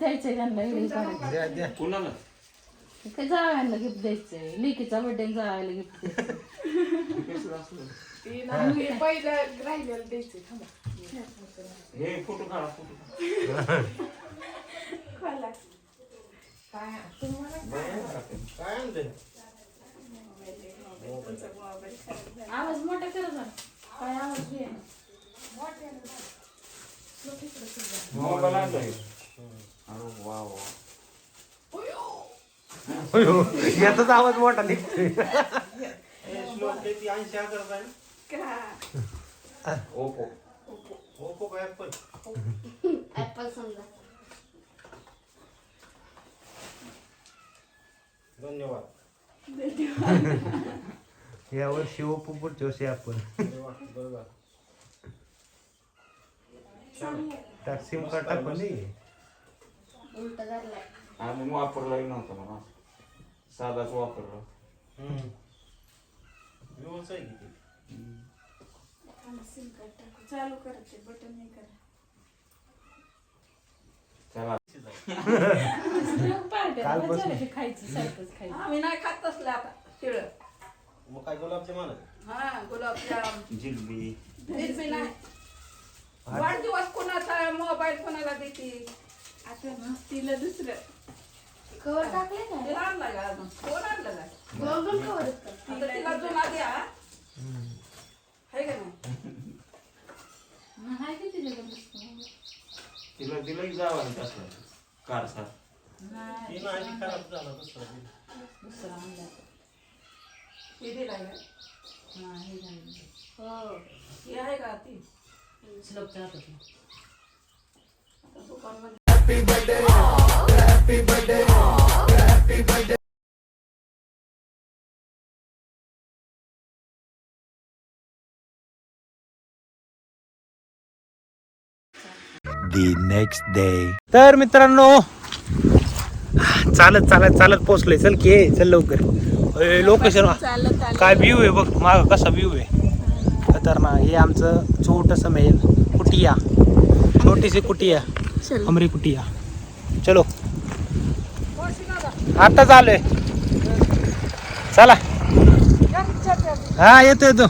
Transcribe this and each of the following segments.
द्यायचंय त्यांना व्हिडिओ काढायचं. द्या द्या. कुणाला? जावयाला गिफ्ट द्यायचंय. लिकीचा बर्थडे जावायला गिफ्ट द्यायचं कसं असलं ती ना हे पहिलं राहिलेलं द्यायचं थांबा. हे फोटो काढा फोटो काढा. खाला. काय तुम्हाला काय? आणलंय तुमचा मोबाईल खराब झाला. आवाज मोठा करा जरा. काय आवाज घे. मोबाईल आणलाय. वा वा याचाच आवाज मोठा निघतोय का? ओपो ओप्पो का ऍपल ऍपल समजा. धन्यवाद. पुढच्या वर्षी बरोबर. टाक सिम कार्ड टाकून उलट धरलाय वापरलाही नव्हता मला साधाच वापरला. व्यवस्था आहे किती थांबा, SIM card टाकू. चालू करते बटन नाही करा. चला. कालपासून. खायचं सारखंच खायचं. आम्ही नाही खात तसलं आता शिळ. मग काय गुलाबचे मला हा गुलाबजाम. जिलबी. जिलबी नाही. वाढदिवस कोणाचा मोबाईल कोणाला देते आता तिला दुसरं. कवर टाकले काय? तिला आणला का अजून? कोण आणलं का? दोन कवर आता तिला जुना द्या है? का नाही? हाय किती जगत बसतो तिला दिलंही जावा तसला कारसा नाही ती नाही खराब झाला दुसरा बी. दुसरा आणला. हे दिला का? हा हे झालं. हो ही आहे का ती? श्लोकच्या हातात. आता दुकानमध्ये तर मित्रांनो चालत चालत चालत पोचलोय चल की चल लवकर. लोकेशन काय व्ह्यू आहे बघ माग कसा व्ह्यू आहे. खतरनाक. हे आमचं छोटस मेल कुटिया. छोटीशी कुटिया. अमरी कुटिया चलो. आता चालूय चला. हा येतो येतो.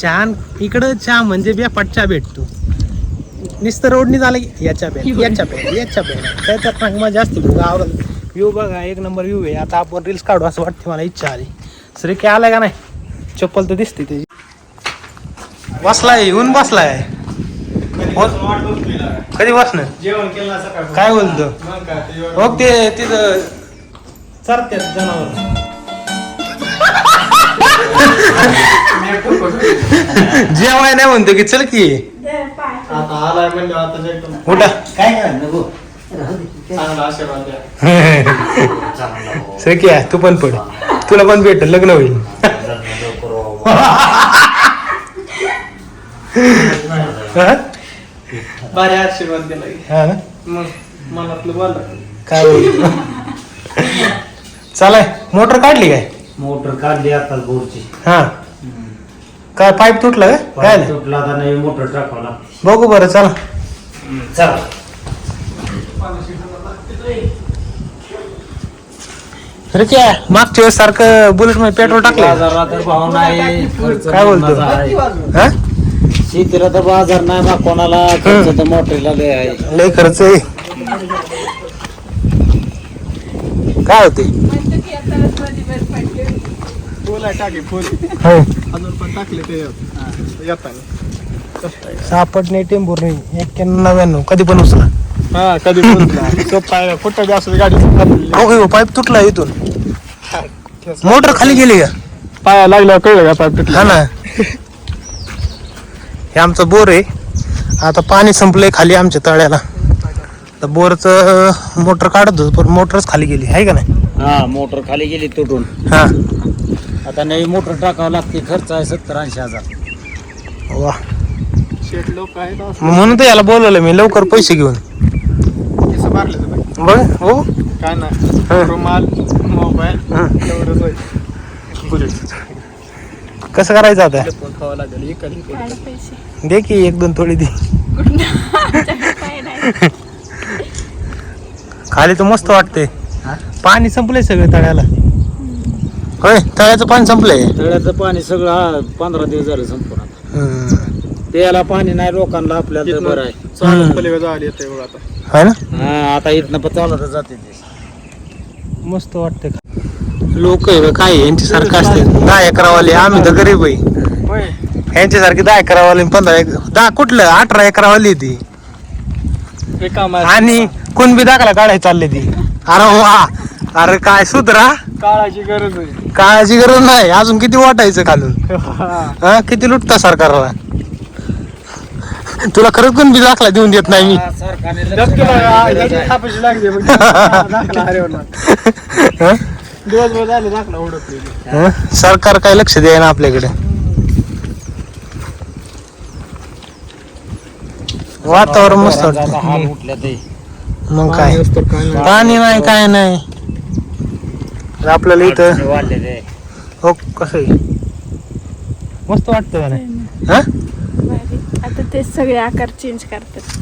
छान इकडं चहा म्हणजे बेपाट चहा भेटतो. नुसतं रोडनी झालं की याच्या पेन याच्या पेन याच्या पेन त्याच्यात मग मजा असते बघ आवडत व्ह्यू बघा एक नंबर व्ह्यू आहे. आता आपण रील्स काढू असं वाटते मला इच्छा आली. श्री काय आलाय का नाही? चप्पल तर दिसते त्याची बसलाय येऊन बसलाय. कधी बसणार? जेवण केलं सकाळ. काय बोलतो? मग काय ते जेवण- हो ते तिथं चरत्यात जनावर. जेवाय नाही म्हणतो की चल की. आता आलाय म्हणजे आता काय तू पण पड. तुला पण भेट लग्न होईल. हा? भारी आशीर्वाद दिला हा ना? मग बोला. काय बोलतो चालाय. मोटर काढली काय? मोटर काढली आता बोरची. हा. काय पाईप तुटला काय काय झालं? तुटला आता नवी मोटर टाकावं लागते. बघू बरं चला. चला. अरे क्या मागच्या वेळेस सारखं बुलेटमध्ये पेट्रोल टाकलं बाजारात तर भाव नाही खर्च काय बोलतो? हा? शेतीला तर बाजार नाही बा कोणाला. खर्च तर मोटरीला लय आहे. लय खर्च आहे. काय होते म्हणतो की आता मध्ये वर पडले फुल आहे टाकी फुल हो अजून पण टाकले ते येताना सापट नाही टेंबूर नाही एक्क्याण्णव नव्याण्णव कधी पण उचला. हा कधी फुल पाय कुठं बी असं गाडी खाली. हो पाईप तुटला इथून. मोटर खाली गेली का? पाया लागल्यावर कळलं का पाय हा ना. हे आमचं बोर आहे. आता पाणी संपलंय खाली आमच्या तळ्याला. तर बोरचं मोटर काढत होतो पण मोटरच खाली गेली. आहे का नाही? हा मोटर खाली गेली तुटून. हा. आता नवी मोटर टाकावं लागते. खर्च आहे सत्तर ऐंशी हजार. वा. म्हणून तर याला बोलवलं मी लवकर पैसे घेऊन. बघ हो. काय नाही. रुमाल मोबाईल. एवढंच कसं करायचं आता? फोन खावा लागेल. पैसे. दे की एक दोन थोडी दे. खाली तर मस्त वाटते पाणी संपलंय सगळं तळ्याला. होय तळ्याचं पाणी संपलंय. तळ्याचं पाणी सगळं हा पंधरा दिवस झालं संपूर्ण आता. हम्म. प्यायला पाणी नाही लोकांना आपल्याला तर बरं आहे. हम्म. पलीकडे जायला येते बघ आता. है ना? हा आता इथनं पण चालत जाते ते. मस्त वाटते लोक आहे बा, काय यांची सारखं असते दहा एकरावाले आम्ही तर गरीब आहे. होय. यांच्यासारखी दहा एकरावाले पंधरा एक दहा कुठलं? अठरा एकरावाली आहे ती. हे आणि कोण बी दाखला काढायला चालले ती. अरे वा. अरे काय सुधरा? काळाची गरज आहे. काळाची गरज नाही. अजून किती वाटायचं खालून? हा किती लुटता सरकारला? तुला खरंच कोण बी दाखला देऊन देत नाही मी. थापायची लागली दाखला हं? दिवसभर झाले दाखला उडत हं? सरकार काय लक्ष द्याय ना आपल्याकडे? वातावरण मस्त वाटतं. हाल उठल्या ते. मग काय? पाणी नाही. काय नाही. तर आपल्याला इथं वाढले ते. हो कसं आहे? मस्त वाटतं का नाही? हा? भारी. आता ते सगळे आकार चेंज करतात.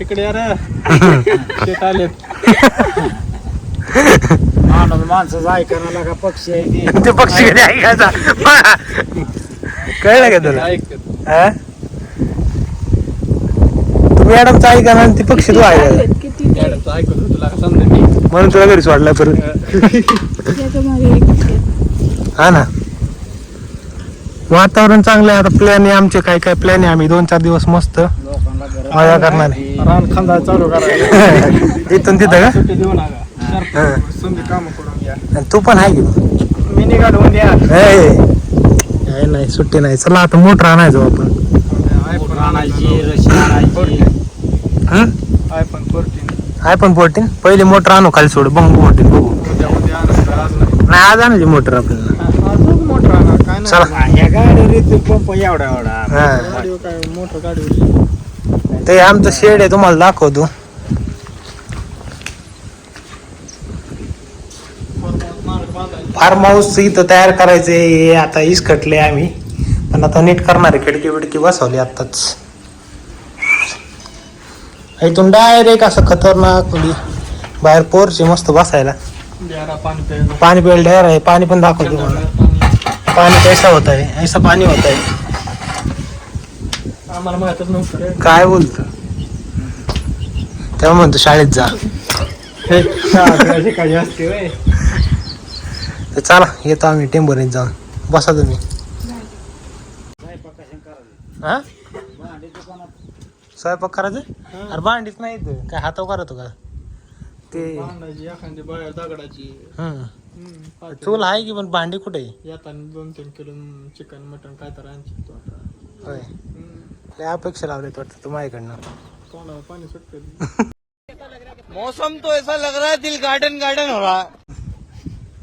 इकडे यार शेत आले माणूस माणसाचं ऐकायला का पक्षी आहे ते. ते पक्षी कधी ऐकायचा. कळलं का तुला? ऐकतात हा? तू मॅडमचं ऐका ना ते पक्षी तू किती ते. मॅडमचं ऐकत होतं तुला का समजा मी? म्हणून तुला घरी सोडला परत. त्याच्यामागे एक आहेत. हा ना. वातावरण चांगलं आहे आता प्लॅन आहे आमचे काय काय प्लॅन आहे आम्ही. दोन चार दिवस मस्त. लोकांना मजा करणार आहे. रान खांदा चालू करायला. इथून तिथं का? सुट्टी देऊ नका. काम करून घ्या आणि तू पण आहे की मी निघाडून द्या. ए, काय नाही सुट्टी नाही. चला आता मोटर आणायचो आपण. मोटर आणायची रशी आणायची. हं? आयफोन फोर्टीन आहे पण फोर्टीन पहिली मोटर आणू खाली सोड. बंग फोर्टीन बघू. उद्या उद्या आणा आज नाही. नाही आज आणायची मोटर आपल्याला. अजून आणा. काय नाही. ह्या पंप एवढा एवढा हा. काय गाडीवर ते आमचं शेड आहे तुम्हाला दाखवतो. फार्म हाऊस इथं तयार करायचे हे आता इस कटले आम्ही. पण आता नीट करणार आहे खिडकी बिडकी बसवली आताच इथून डायरेक्ट असं खतरनाक म्हणजे बाहेर पोरचे मस्त बसायला. पाणी प्यायला. तयार आहे पाणी पण दाखवतो मला पाणी. कैसा होत आहे ऐसा पाणी होत आहे. काय बोलतो? तेव्हा म्हणतो शाळेत जा हे शाळा शिकायची असते होय. तर चला येतो आम्ही टेंबरीत जाऊन. बसा तुम्ही. हा? स्वयंपाक करायचं? अरे भांडीच नाही इथं. काय हातावर करतो का? ते भांडायची एखादी बाहेर दगडाची. हम्म. हम्म, पातेलं. चूल आहे की पण भांडी कुठे? आहे? येताना दोन तीन किलो चिकन मटन काय तर आणशील तू आता. होय. हम्म, लय अपेक्षा लावलेत वाटतं तू माझ्याकडनं. तोंडाला पाणी सुटतं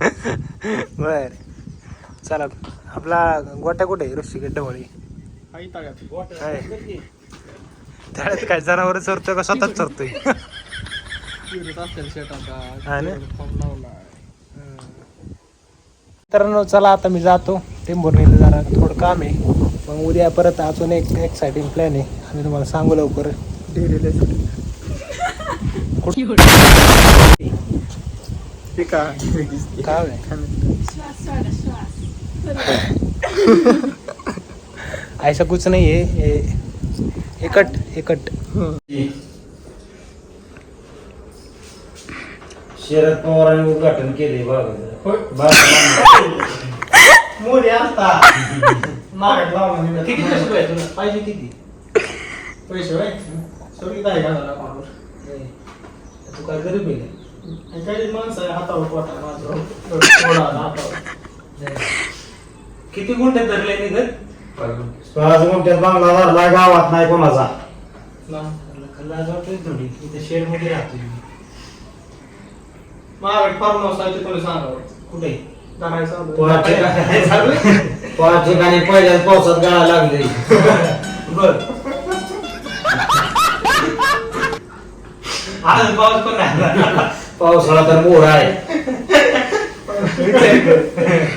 बर. चला आपला गोट्या कुठे आहे? ऋषिकेट ढवळी. त्याळ्यात काय जनावर चरतोय का? स्वतःच चरतोय. हा ना? मित्रांनो चला आता मी जातो. टेंभुर्णीला जरा थोडं काम आहे. मग उद्या परत अजून एक एक्साइटिंग प्लॅन आहे. आम्ही तुम्हाला सांगू लवकर. ठीक आहे आहे ऐसा कुछ नहीं है ये एकट एकट. शरद पवारांनी उद्घाटन केले बघा. मोदी असता. लावून किती पैसे पाहिजे? तुला पाहिजे किती? पैसे होय सगळी काय घालायला तू काय गरीब आहे काही माणसं आहे हातावर पोटा माझं थोडा हातावर. किती गुंठे धरले निघत स्वराज मोठ्यात बांगला धरला गावात नाही कोणाचा. थोडी. इथे शेडमध्ये राहतो महागड फार्म हाऊस आहे ते कोणी सांगावं कुठे? धरायचं पाच ठिकाणी पहिल्याच पावसात गाळा लागले. बर. आज पाऊस पण नाही पावसाळा तर मोर आहे.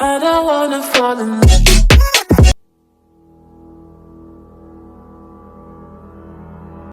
I don't wanna fall in love.